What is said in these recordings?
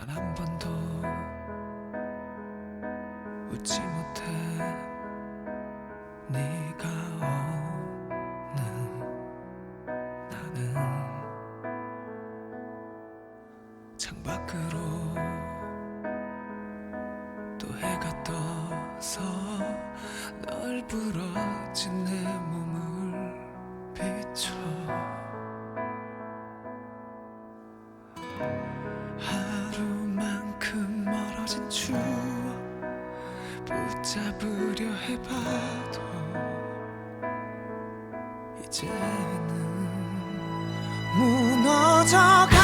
단 한 번도 웃지 못해. 네가 없는 나는 창밖으로 또 해가 떠서 널 부러진 내 몸을 비춰 추억 붙잡으려 해봐도 이제는 무너져가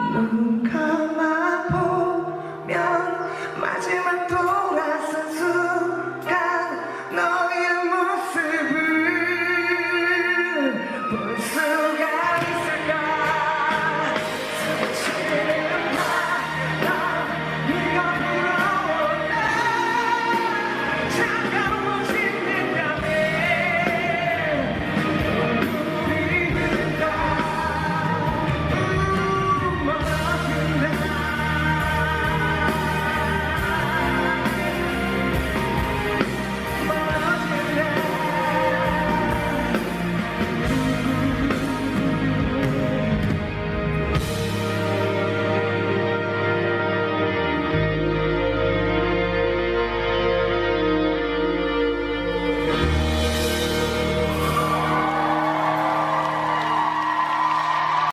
No.